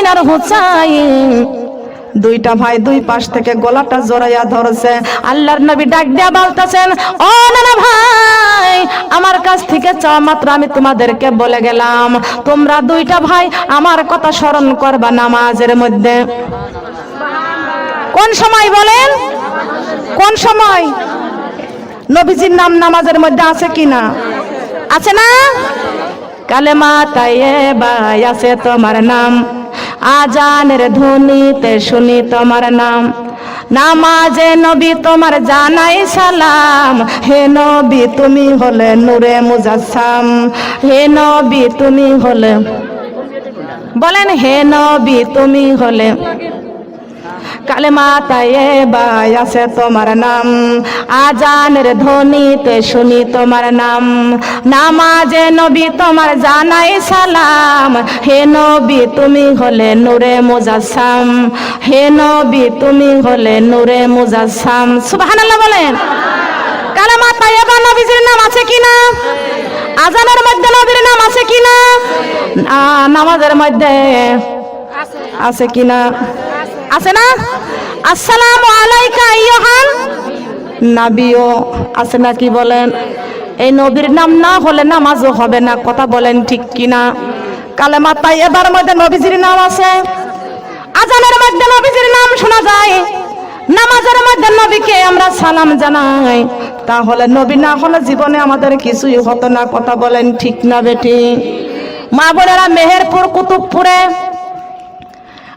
হুসাইন আর হুসাইন দুইটা ভাই দুই পাশ থেকে গলাটা জড়াইয়া ধরছে। আল্লাহর নবী ডাক দিয়া বলতেছেন ও নানা ভাই আমার কাছ থেকে চাওয়া মাত্র আমি তোমাদেরকে বলে গেলাম। তোমরা দুইটা ভাই আমার কথা স্মরণ করবা নামাজের মধ্যে। কোন সময় বলেন? কোন সময়? নবীজির নাম নামাজের মধ্যে আছে কিনা আছে না? কালেমা তাইয়ে বাই আছে তোমার নাম। আজানের ধ্বনিতে শুনি তোমার নাম। নামাজে নবী তোমার জানাই সালাম। হে নবী, তুমি হলে নূরে মুজাসাম হে নবী, তুমি হলে বলেন, হে নবী, তুমি হলে কালেমা তাইয়ে আছে তোমার নাম। আজানের ধ্বনিতে শুনি তোমার নাম। নামাজে নবী তোমার জানাই সালাম। হে নবী তুমি হলে নূরে মুজাসসাম। হে নবী তুমি হলে নূরে মুজাসসাম। সুবহানাল্লাহ বলেন। কালেমা তাইয়েবা নবীজির নাম আছে কিনা আজানের মধ্যে নবীর নাম আছে কি না, নামাজের মধ্যে আছে কিনা আছে না? আসসালাম আলাইকা নাবিও আছে না কি বলেন? এই নবীর নাম না হলে নামাজও হবে না, কথা বলেন ঠিক কিনা? কালেমা তাই এবার মধ্যে নবীজির নাম আছে। আজানের মধ্যে নবীজির নাম শোনা যায়। নামাজের মধ্যে নবীকে আমরা সালাম জানাই। তাহলে নবী না হলে জীবনে আমাদের কিছুই হতো না, কথা বলেন ঠিক না বেটি। মা বোনেরা মেহেরপুর, কুতুবপুরে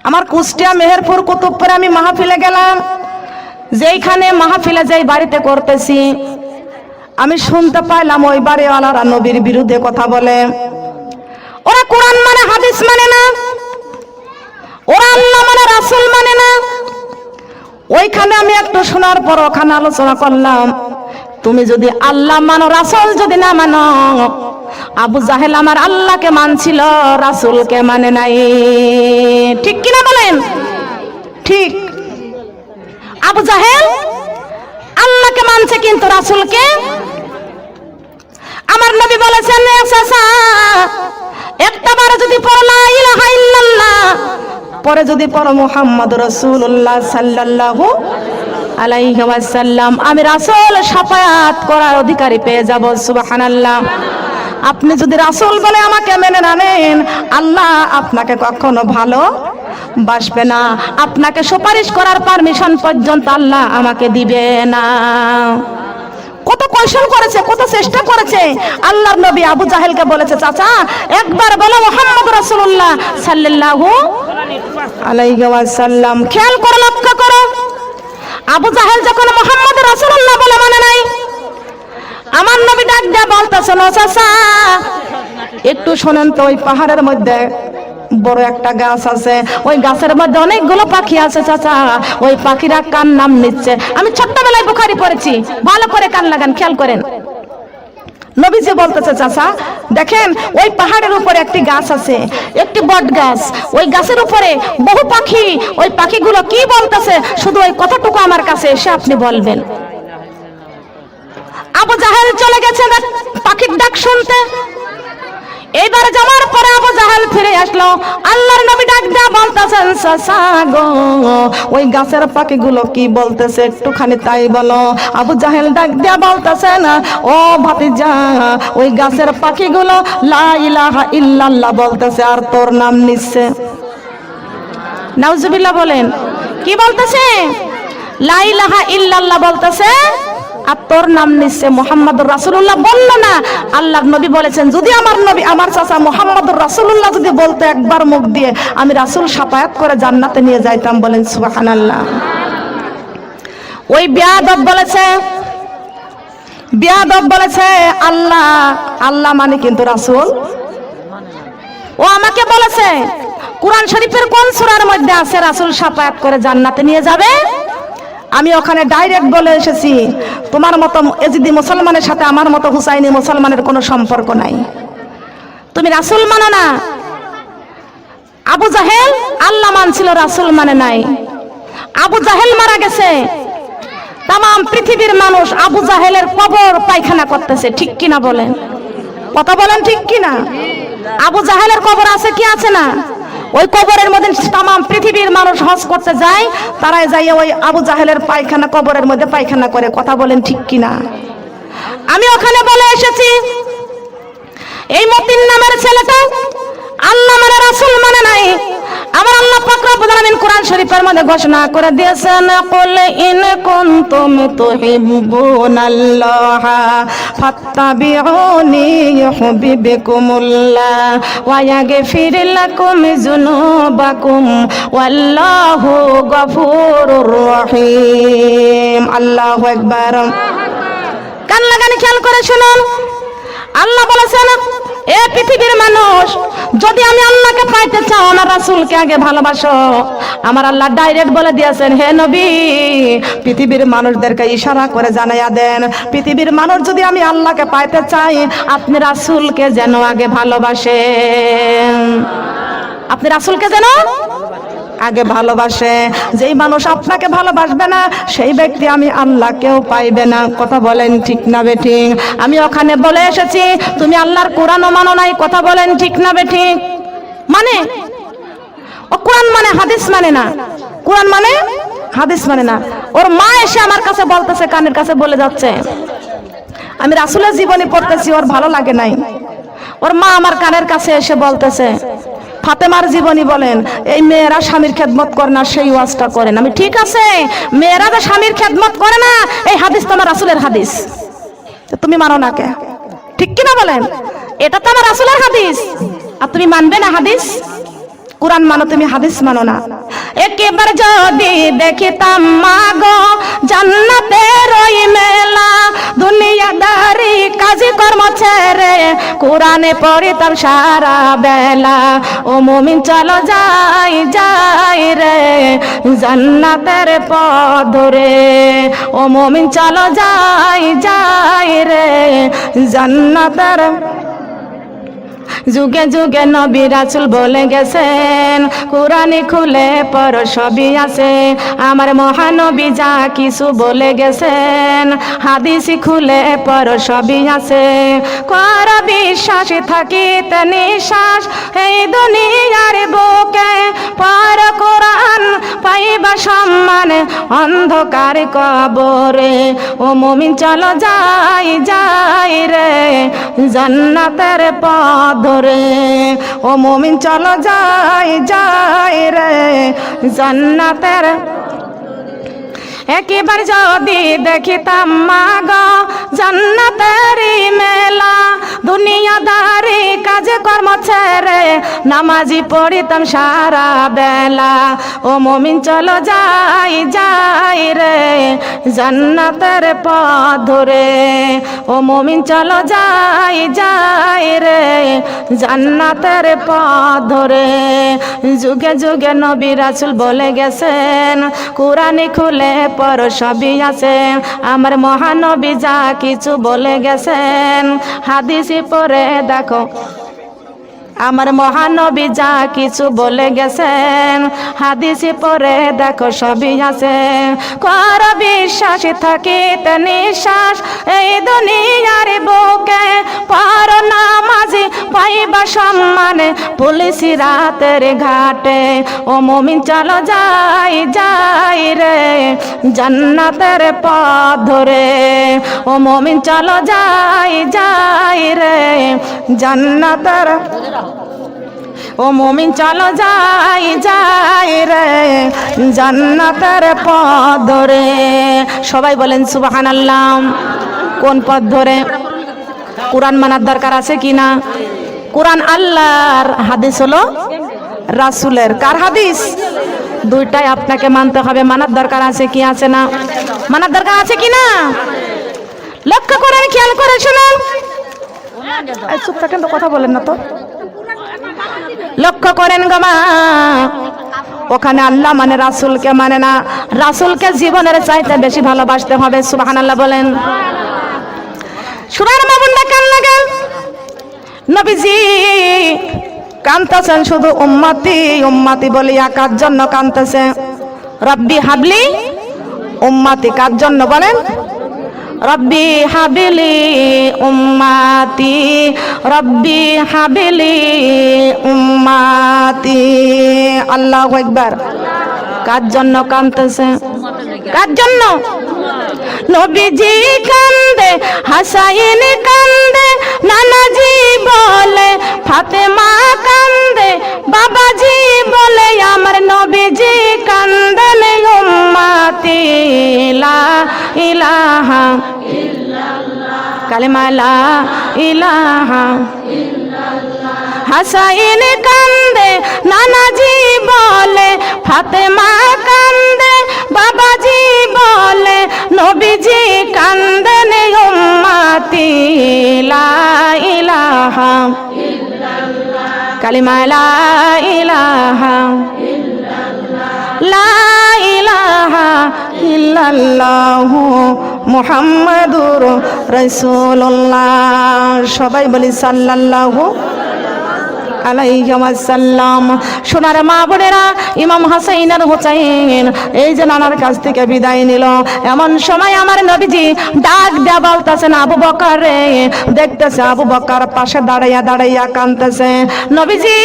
আমার কুষ্টিয়া মেহেরপুর কুতুবপুরে আমি মাহফিলে গেলাম। যেইখানে মাহফিলে যেই বাড়িতে করতেছি, আমি শুনতে পাইলাম ওই বাড়িওয়ালারা নবীর বিরুদ্ধে কথা বলে। ওরা কোরআন মানে হাদিস মানে না। ওরা আল্লাহ মানে রাসূল মানে না। ওইখানে আমি একটু শোনার পর ওখানে আলোচনা করলাম, তুমি যদি আল্লাহ মানো, রাসূল যদি না মানো আবু জাহেল আমার আল্লাহকে মানছিল, রাসূলকে মানে নাই। ঠিক কিনা বলেন? ঠিক। আবু জাহেল আল্লাহকে মানছে কিন্তু রাসূলকে? আমার নবী বলেছেন, "এ একটা বার যদি পরে যদি পড়ো, মুহাম্মদ রাসূলুল্লাহ সাল্লাল্লাহু আলাইহি ওয়াসাল্লাম। আমি রাসুল শাফায়াত করার অধিকারী পেয়ে যাব, সুবহানাল্লাহ। আপনি যদি রাসূল বলে আমাকে মেনে নেন আল্লাহ আপনাকে কখনো ভালো বাসবে না। আপনাকে সুপারিশ করার পারমিশন পর্যন্ত আল্লাহ আমাকে দিবে না। কত কোয়েশন করেছে, কত চেষ্টা করেছে। আল্লাহর নবী আবু জাহেলকে বলেছে, চাচা, একবার বলো মোহাম্মদ আলাইহি ওয়াসাল্লাম। খেয়াল করে লক্ষ্য করো। আবু জাহেল যখন মোহাম্মদ রাসূলুল্লাহ বলে মানে নাই আমার নবী ডাক দিয়ে বলতেছেন ও চাচা একটু শোনেন তো, ওই পাহাড়ের মধ্যে বড় একটা গাছ আছে। ওই গাছের মধ্যে অনেকগুলো পাখি আছে, চাচা। ওই পাখিরা কান নাম নিচ্ছে? আমি ছোট্টবেলায় বুখারি পড়েছি। ভালো করে কান লাগান, খেয়াল করেন। নবীজি বলতেছে, চাচা, দেখেন, ওই পাহাড়ের উপরে একটি গাছ আছে, একটি বট গাছ। ওই গাছের উপরে বহু পাখি। ওই পাখিগুলো কি বলতেছে? শুধু ওই কথাটুকু আমার কাছে এসে আপনি বলবেন। আবু জাহেল চলে গেছে পাখির ডাক শুনতে। এইবার যাওয়ার পরে আবু জাহেল ফিরে আসলো। আল্লাহর নবী ডাক দেয়া বলতেছেন সাসা গো, ওই গাছের পাখিগুলো কি বলতেছে একটুখানি তাই বলো। আবু জাহেল ডাক দেয়া বলতেছেন, ও ভাতিজা, ওই গাছের পাখিগুলো লা ইলাহা ইল্লাল্লাহ বলতেছে, আর তোর নাম নিচ্ছে। নাউজুবিল্লাহ বলেন, কি বলতেছে? লা ইলাহা ইল্লাল্লাহ বলতেছে আর তোর নাম নিচ্ছে মোহাম্মদ রাসুল্লাহ বলল না আল্লাহ নবী বলেছেন, যদি আমার নবী, আমার চাচা মোহাম্মদ রাসুল্লাহ যদি বলতো একবার মুখ দিয়ে, আমি রাসুল সাফায়াত করে জান্নাতে নিয়ে যাইতাম, বলেন সুবাহান আল্লাহ ওই বিয়াদব বলেছে বিয়াদব বলেছে, আল্লাহ আল্লাহ মানে কিন্তু রাসুল। ও আমাকে বলেছে, কোরআন শরীফের কোন সূরার মধ্যে আছে রাসূল সাফায়াত করে জান্নাতে নিয়ে যাবে? আমি ওখানে ডাইরেক্ট বলে এসেছি, তোমার মতো এজিদি মুসলমানের সাথে আমার মতো হুসাইনি মুসলমানের কোনো সম্পর্ক নাই। তুমি রাসূল মানো না? আবু জাহেল, আল্লাহ মানছিল রাসূল মানে নাই। আবু জাহেল মারা গেছে। তাম পৃথিবীর মানুষ আবু জাহেলের কবর পায়খানা করতেছে, ঠিক কিনা বলেন? কথা বলেন ঠিক কিনা? আবু জাহেলের কবর আছে কি আছে না? ওই কবরের মধ্যে তাম পৃথিবীর মানুষ হজ করতে যায়, তারাই যাই ওই আবু জাহেলের পায়খানা কবরের মধ্যে পায়খানা করে। কথা বলেন ঠিক কিনা? আমি ওখানে বলে এসেছি, এই মতিন নামের ছেলেটা আল্লাহ মানে রাসুল মানে নাই। আমার আল্লাহ পাক রব্বুল আলামিন কোরআন শরীফের মধ্যে ঘোষণা করে দিয়েছেন কুল ইন কুনতুম তুহিব্বুনাল্লাহ ফাত্তাবিউনি ইউহিব্বুকুমুল্লাহ ওয়া ইয়াগফির লাকুম যুনুবাকুম ওয়াল্লাহু গফুরুর রহিম। আল্লাহু আকবার। কান লাগানি খেয়াল করে শুনুন। আল্লাহ বলেছেন এ পৃথিবীর মানুষ, যদি আমি আল্লাহকে পাইতে চাও, আমার রাসুলকে আগে ভালোবাসো। আমার আল্লাহ ডাইরেক্ট বলে দিয়েছেন, হে নবী, পৃথিবীর মানুষদেরকে ইশারা করে জানাইয়া দেন। পৃথিবীর মানুষ যদি আমি আল্লাহকে পাইতে চাই, আপনি রাসুলকে যেন আগে ভালোবাসেন। আপনি রাসুলকে যেন আগে ভালোবাসে। যেই মানুষ আপনাকে ভালোবাসবে না, সেই ব্যক্তি আমি আল্লাহকেও পাইবে না। কথা বলেন ঠিক না বেঠিক আমি ওখানে বলে এসেছি, তুমি আল্লাহর কোরআনও মানো নাই, কথা বলেন ঠিক না বেঠিক মানে? ও কোরআন মানে হাদিস মানে না। কোরআন মানে? হাদিস মানে না। ওর মা এসে আমার কাছে বলতেছে, কানের কাছে বলে যাচ্ছে। আমি রাসুলের জীবনী পড়তেছি, ওর ভালো লাগে নাই। ওর মা আমার কানের কাছে এসে বলতেছে ফাতেমার জীবনী বলেন, এই মেয়েরা স্বামীর খেদমত করে না, সেই ওয়াজটা করেন আমি, ঠিক আছে, মেয়েরা যে স্বামীর খেদমত করে না, এই হাদিস তোমার রাসুলের হাদিস। তুমি মানো না কে? ঠিক কিনা বলেন? এটা তো আমার রাসুলের হাদিস। আর তুমি মানবে না হাদিস? কোরআন মানো, তুমি হাদিস মানো না। একেবার যদি দেখিতাম, মাগো, জান্নাতের ওই মেলা, দুনিয়াদারি, কাজী কর্ম ছেড়ে কোরআনে পড়িতাম সারা বেলা। ও মুমিন, চলো যাই যাই রে, জান্নাতের পথ ধরে ও মুমিন, চলো যাই যাই রে, জান্নাতের যুগে যুগে নবী রাসুল বলে গেছেন, কোরআনে খুলে পর সবই আছে। আমার মহানবী যা কিছু বলে গেছেন, হাদিসি খুলে পর সবই আছে। কর বিশ্বাস থাকিতে নিশ্বাস এই দুনিয়ার বুকে পর কোরআন পাইবা সম্মান, অন্ধকার কবরে, ও মমিন চলো যাই যাই রে, জান্নাতের পথ ধরে ও মমিন চলো যাই যাই রে। জান্নাতের একেবার যদি দেখিতাম মাগ জান্নাতেরি মেলা, দুনিয়াদারি কাজে কর্ম ছেড়ে নামাজি পড়িতাম সারা বেলা। ও মমিন চলো যাই যাই রে, জান্নাতের পথ ধরে। ও মমিন চলো যাই যাই রে, জান্নাতের পথ ধরে। যুগে যুগে নবী রাসুল বলে গেছেন, কোরআনে খুলে পর সবই আছে। আমার মহানবী যা কিছু বলে গেছেন হাদিসি পরে দেখো। আমার মহানবী যা কিছু বলে গেছেন, হাদিসি পরে দেখো সবই আছে। কর বিশ্বাস থাকিতে নিশ্বাস, এই দুনিয়ার বুকে পর নামাজি পাইবা সম্মান পুলিশি রাতের ঘাটে। ও মমিন চলো যাই যাই রে জান্নাতের পথ ধরে। ও মমিন চলো যাই যাই রে জান্নাতের ও মমিন, চলো যাই যাই রে, জান্নাতের পথ ধরে। সবাই বলেন সুবাহান আল্লাহ কোন পথ ধরে? কোরআন মানার দরকার আছে কি না? কোরআন আল্লাহর হাদিস হলো রাসুলের। কার হাদিস? দুইটাই আপনাকে মানতে হবে। মানার দরকার আছে কি আছে না? মানার দরকার আছে কি না? লক্ষ্য করেন খেয়াল করে শুনুন। চুপ থাকেন তো, কথা বলেন না তো। লক্ষ্য করেন গমা ওখানে আল্লাহ মানে রাসুলকে মানে না। রাসুলকে জীবনের চাইতে বেশি ভালোবাসতে হবে সুবাহান আল্লাহ বলেন। সুরার মামুন্ডা কান লাগান। নবীজি কানতেছেন শুধু উম্মাতি উম্মাতি বলিয়া কার জন্য কানতেছে? রব্বি হাবলি উম্মাতি কার জন্য বলেন? রব্বি হাবিলি উম্মাতি, রব্বি হাবিলি উম্মাতি। আল্লাহ একবার কার জন্য কাঁদতেছে? কার জন্য? নবীজি কান্দে, হাসাইন কান্দে, নানাজি বলে, ফাতেমা কান্দে, বাবাজি বলে, আমার নবীজি কান্দেন উম্মাতি, লা ইলাহা কালেমা লা ইলাহা হাসাইন কান্দে, নানাজি বলে, ফাতেমা কান্দে, বাবাজি বলে, নবীজি কান্দেন উম্মাতি ইলাহা কালিমা ইলাহা লা ইলাহা ইল্লাল্লাহু মুহাম্মাদুর সবাই বলি সাল্লাল্লাহু আলাইসাল্লাম সোনার মা বোনেরা, ইমাম হাসাইন আর হোসাইন, এই যে নানার কাছ থেকে বিদায় নিল। এমন সময় আমার নবীজি ডাক দেয়া বলতেছেন, আবু বকর রে, দেখতেছে আবু বকর পাশে দাঁড়াইয়া দাঁড়াইয়া কানতেছে নবীজি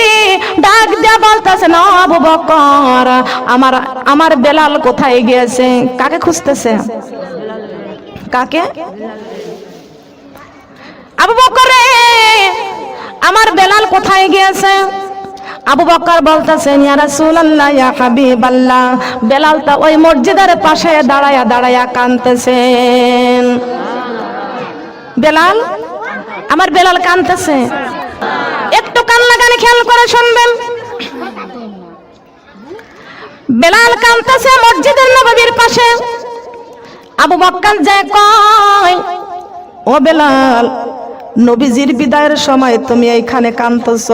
ডাক দেয়া বলতেছেন, "ও আবু বকর, আমার আমার বেলাল কোথায় গিয়েছে? কাকে খুঁজতেছে? কাকে? আবু বকর রে কোথায় গিয়েছে? আবু বকর বলতেছেন বেলাল তা ওই মসজিদের পাশে দাঁড়ায়া দাঁড়ায়া কাঁদতেছেন বেলাল, আমার বেলাল কাঁদতেছে। একটু কান লাগানে খেয়াল করে শুনবেন। বেলাল কাঁদতেছে মসজিদের নববীর পাশে। আবু বক্কর যায় কয়, ও বেলাল নবীজির বিদায়ের সময় তুমি এইখানে কাঁদতেছ।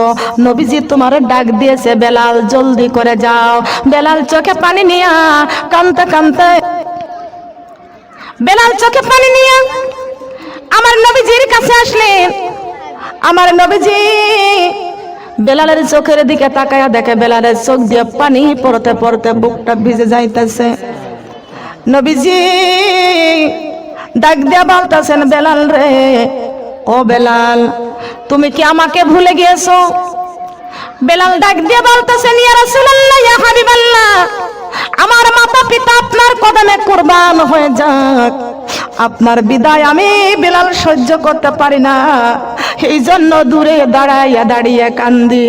নবীজি তোমার ডাক দিয়েছে, বেলাল, জলদি করে যাও। বেলাল চোখে পানি নিয়া কানতে কানতে বেলাল চোখে পানি নিয়া আমার নবীজির কাছে আসলেন আমার নবীজি বেলালের চোখের দিকে তাকায়া দেখে বেলালের চোখ দিয়ে পানি পড়তে পড়তে বুকটা ভিজে যাইতেছে। নবীজি ডাক দিয়া বলতেছেন, বেলাল রে ও বেলাল, তুমি কি আমাকে ভুলে গিয়েছো? বেলাল ডাক দিয়ে বলতেছেন ইয়া রাসূলুল্লাহ, ইয়া হাবিবাল্লাহ, আমার মাতা পিতা আপনার কদমে কুরবান হয়ে যাক। আপনার বিদায় আমি বেলাল সহ্য করতে পারি না। এই জন্য দূরে দাঁড়াইয়া দাঁড়িয়ে কান্দি।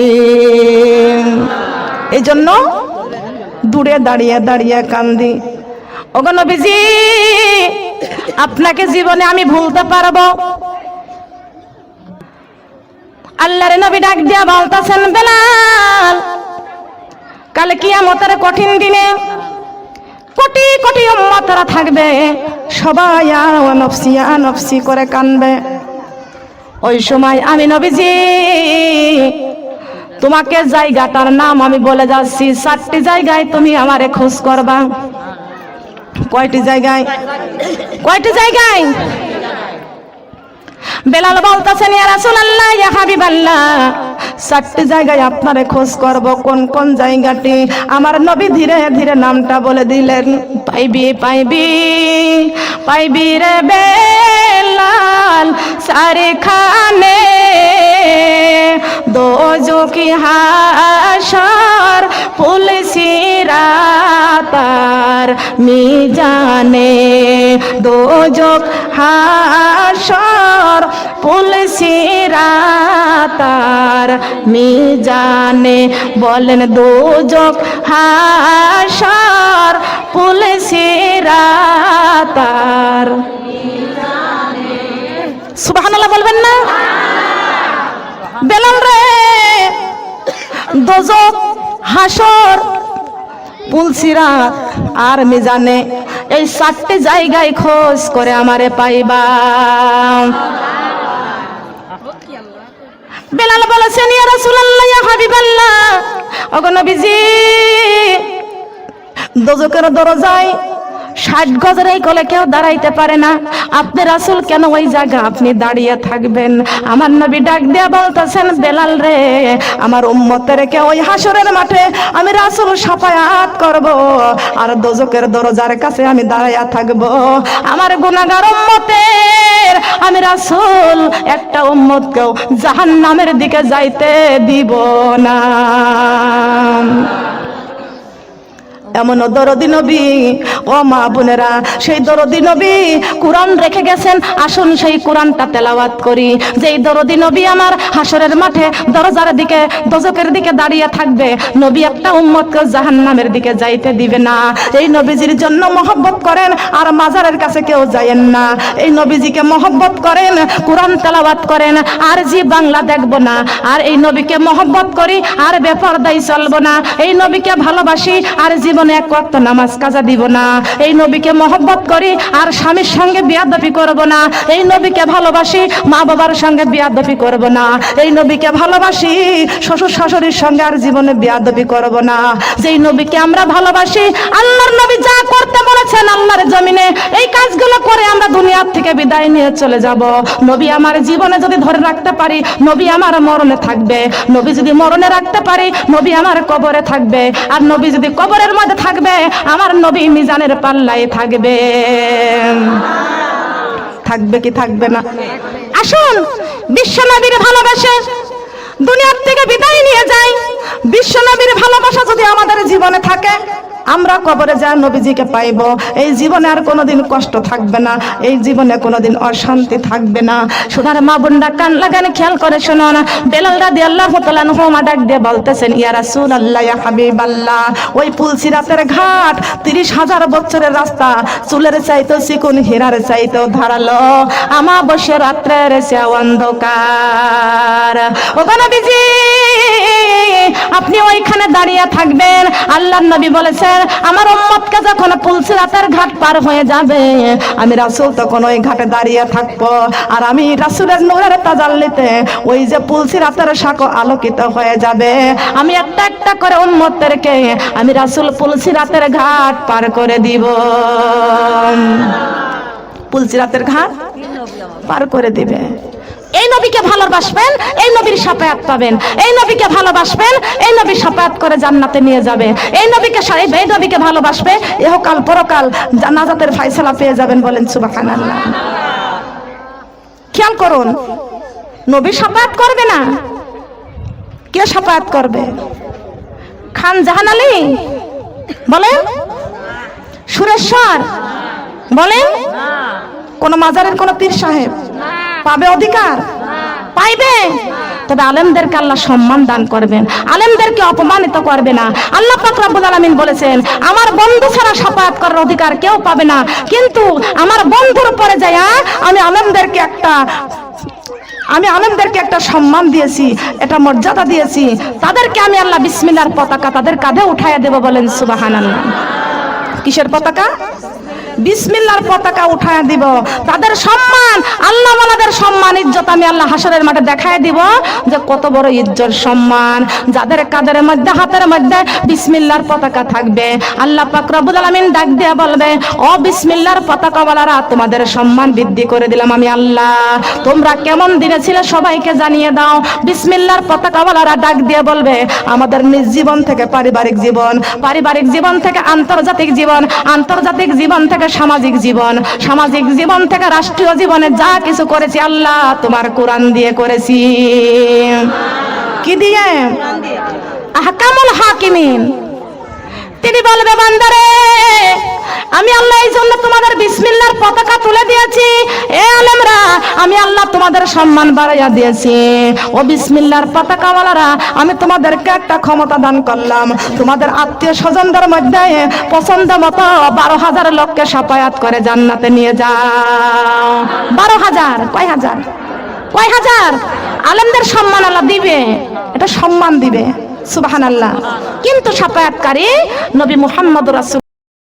এই জন্য দূরে দাঁড়িয়ে দাঁড়িয়ে কান্দি। ওগো নবীজি, আপনাকে জীবনে আমি ভুলতে পারব। আল্লাহর নবী ডাক দিয়া বলতেছেন, বেলাল, কাল কিয়ামতের কঠিন দিনে কোটি কোটি উম্মতরা থাকবে, সবাই আর ও নফসি আর নফসি করে কানবে। ওই সময় আমি নবীজি, তোমাকে জায়গাটার নাম আমি বলে যাচ্ছি, চারটি জায়গায় তুমি আমারে খোঁজ করবা। কয়টি জায়গায়? কয়টি জায়গায়? বেলাল বলতেছেন, ইয়া রাসূলুল্লাহ, ইয়া হাবিবাল্লাহ চারটি জায়গায় আপনারে খোঁজ করব, কোন কোন জায়গাটি? আমার নবী ধীরে ধীরে নামটা বলে দিলেন, পাইবি পাইবি পাইবি রে বেলাল সারে খানে দোজকি হাসর, পুলিশি রাতার মিজানে দোজক হাসর পুলিশি রাতার মিজানে বলেন দোজক হাসর পুলিশি রাতার সুবহানাল্লাহ বলবেন না? বেলাল রে, দোজক হাসর পুলসিরা আর মিজানে, এই চারটে জায়গায় খোঁজ করে আমারে পাইবা। বেলাল বলেছেন, ইয়া রাসূলুল্লাহ, ইয়া হাবিবাল্লাহ। ওগো নবীজি দোজকের দরজায় ষাট গজের এই কলে কেউ দাঁড়াইতে পারে না। আপনি রাসুল কেন ওই জায়গা আপনি দাঁড়িয়ে থাকবেন? আমার নবী ডাক দিয়া বলতেছেন, বেলাল রে, আমার উম্মতের কে ওই হাসরের মাঠে আমি রাসুল সাফায়াত করব আর দোজকের দরজার কাছে আমি দাঁড়াইয়া থাকব। আমার গুনাহগার উম্মতের, আমি রাসুল, একটা উম্মতকেও জাহান্নামের দিকে যাইতে দিব না। এমন দরদি নবী। ও মা বোনেরা, সেই দরদি নবী কোরআন রেখে গেছেন। আসুন সেই কোরআনটা তেলাওয়াত করি। যেই দরদি নবী আমার হাসরের মাঠে দরজার দিকে দজকের দিকে দাঁড়িয়ে থাকবে, নবী একটা উম্মতকে জাহান্নামের দিকে যাইতে দিবে না। এই নবীজির জন্য মহব্বত করেন, আর মাজারের কাছে কেউ যায়েন না। এই নবীজিকে মহব্বত করেন, কোরআন তেলাওয়াত করেন, আর জি বাংলা দেখব না। আর এই নবীকে মহব্বত করি, আর বেপরদাই চলবো না। এই নবীকে ভালোবাসি, আর জীবনে এক ওয়াক্ত নামাজ কাজা দিব না। এই নবীকে মহব্বত করি, আর স্বামীর সঙ্গে বিয়াদপি করব না। এই নবীকে ভালোবাসি, মা বাবার সঙ্গে বিয়াদপি করব না। এই নবীকে ভালোবাসি, শ্বশুর শাশুড়ির সঙ্গে আর জীবনে বিয়াদপি করব না। যেই নবীকে আমরা ভালোবাসি, আল্লাহর নবী যা করতে বলেছেন আল্লাহর জমিনে, এই কাজগুলো করে আমরা দুনিয়ার থেকে বিদায় নিয়ে চলে যাব। নবী আমার জীবনে যদি ধরে রাখতে পারি, নবী আমার মরণে থাকবে। নবী যদি মরণে রাখতে পারি, নবী আমার কবরে থাকবে। আর নবী যদি কবরের মধ্যে থাকবে, আমার নবী মিজানের পাল্লায় থাকবে। থাকবে কি থাকবে না? আসুন, বিশ্ব নবীর ভালোবাসে দুনিয়ার থেকে বিদায় নিয়ে যাই। বিশ্ব নবীর ভালোবাসা যদি আমাদের জীবনে থাকে আমরা কবরে যা নবীজিকে পাইব, এই জীবনে আর কোনোদিন কষ্ট থাকবে না, এই জীবনে কোনোদিন অশান্তি থাকবে না। সোনার মা বোনরা কান লাগান, খেয়াল করে শোনো না। বেলাল রাদি আল্লাহ তালান হোমা ডাক দিয়ে বলতেছেন, ইয়া রাসূল আল্লাহ হাবিব আল্লাহ ওই পুলসি রাতের ঘাট, তিরিশ হাজার বছরের রাস্তা, চুলের চাইতো চিকুন হীরার চাইতো ধারালো আমা বসে রাত্রের সে অন্ধকার। ও নবীজি, আপনি ওইখানে দাঁড়িয়ে থাকবেন। আল্লাহ নবী বলেছেন আমার উম্মতকে যখন পুলসি রাতের ঘাট পার হয়ে যাবে। আমি রাসূল তখন ওই ঘাটে দাঁড়িয়ে থাকব। আর আমি রাসূলের নূরের তাজাল্লিতে ওই যে পুলসি রাতের শাকো আলোকিত হয়ে যাবে। আমি একটা একটা করে উম্মতদেরকে আমি রাসূল পুলসি রাতের ঘাট পার করে দিব। পুলসি রাতের ঘাট পার করে দিবে। এই নবীকে ভালোবাসবেন, এই নবীর সাফায়াত পাবেন। এই নবীকে ভালোবাসবেন, এই নবীর সাফায়াত করে জান্নাতে নিয়ে যাবে। এই নবীকে এই নবীকে ভালোবাসবে, এহকাল পরকাল জান্নাতের ফাইসালা পেয়ে যাবেন বলেন সুবহানাল্লাহ। খেয়াল করুন, নবী সাফায়াত করবে না? কে সাফায়াত করবে? খান জাহান আলী? বলেন? সুরেশ্বর? বলেন? কোন মাজারের কোন পীর সাহেব? পাবে অধিকার? পাইবে। তবে আলেমদেরকে আল্লাহ সম্মান দান করবেন। আলেমদেরকে অপমানিত করবে না। আল্লাহ পাক রব্বুল আলামিন বলেছেন, আমার বন্ধু ছাড়া সাফায়াত করার অধিকার কেউ পাবে না। কিন্তু আমার বন্ধুর উপরে যায় আমি আলেমদেরকে একটা, আমি আলেমদেরকে একটা সম্মান দিয়েছি এটা মর্যাদা দিয়েছি। তাদেরকে আমি আল্লাহ বিসমিল্লার পতাকা তাদের কাঁধে উঠাইয়া দেব বলেন সুবাহানাল্লাহ। কিসের পতাকা? বিসমিল্লার পতাকা উঠায় দিব। তাদের সম্মান, আল্লাহ ওয়ালাদের সম্মান, ইজ্জত আমি আল্লাহ হাসরের মাঠে দেখায় দিব যে কত বড় ইজ্জত সম্মান। যাদের কাদের মধ্যে, হাতের মধ্যে বিসমিল্লার পতাকা থাকবে, আল্লাহ পাক রব্বুল ডাক দিয়ে বলবে, ও বিসমিল্লার পতাকাওয়ালারা, তোমাদের সম্মান বৃদ্ধি করে দিলাম আমি আল্লাহ। তোমরা কেমন দিনে ছিলে সবাইকে জানিয়ে দাও। বিসমিল্লার পতাকাওয়ালারা ডাক দিয়ে বলবে, আমাদের নিজ জীবন থেকে পারিবারিক জীবন পারিবারিক জীবন থেকে আন্তর্জাতিক জীবন আন্তর্জাতিক জীবন থেকে সামাজিক জীবন সামাজিক জীবন থেকে রাষ্ট্রীয় জীবনে যা কিছু করেছি, আল্লাহ তোমার কোরআন দিয়ে করেছি। কি দিয়ে? আহকামুল হাকিমিন। তিনি বলবে, বান্দারে আমি আল্লাহ এই জন্য তোমাদের বিসমিল্লার পতাকা তুলে দিয়েছি। এ আলেমরা, আমি আল্লাহ তোমাদের সম্মান বাড়াইয়া দিয়েছি। ও বিসমিল্লার পতাকাওয়ালারা, আমি তোমাদেরকে একটা ক্ষমতা দান করলাম। তোমাদের আত্মীয় স্বজনদের মধ্যে পছন্দ মতো বারো হাজার লোককে সাপায়াত করে জান্নাতে নিয়ে যাও বারো হাজার, কয় হাজার? কয় হাজার? আলেমদের সম্মান আল্লাহ দিবে। এটা সম্মান দিবে সুবাহান আল্লাহ কিন্তু সাপায়াতকারী নবী মুহাম্মদ রাসূল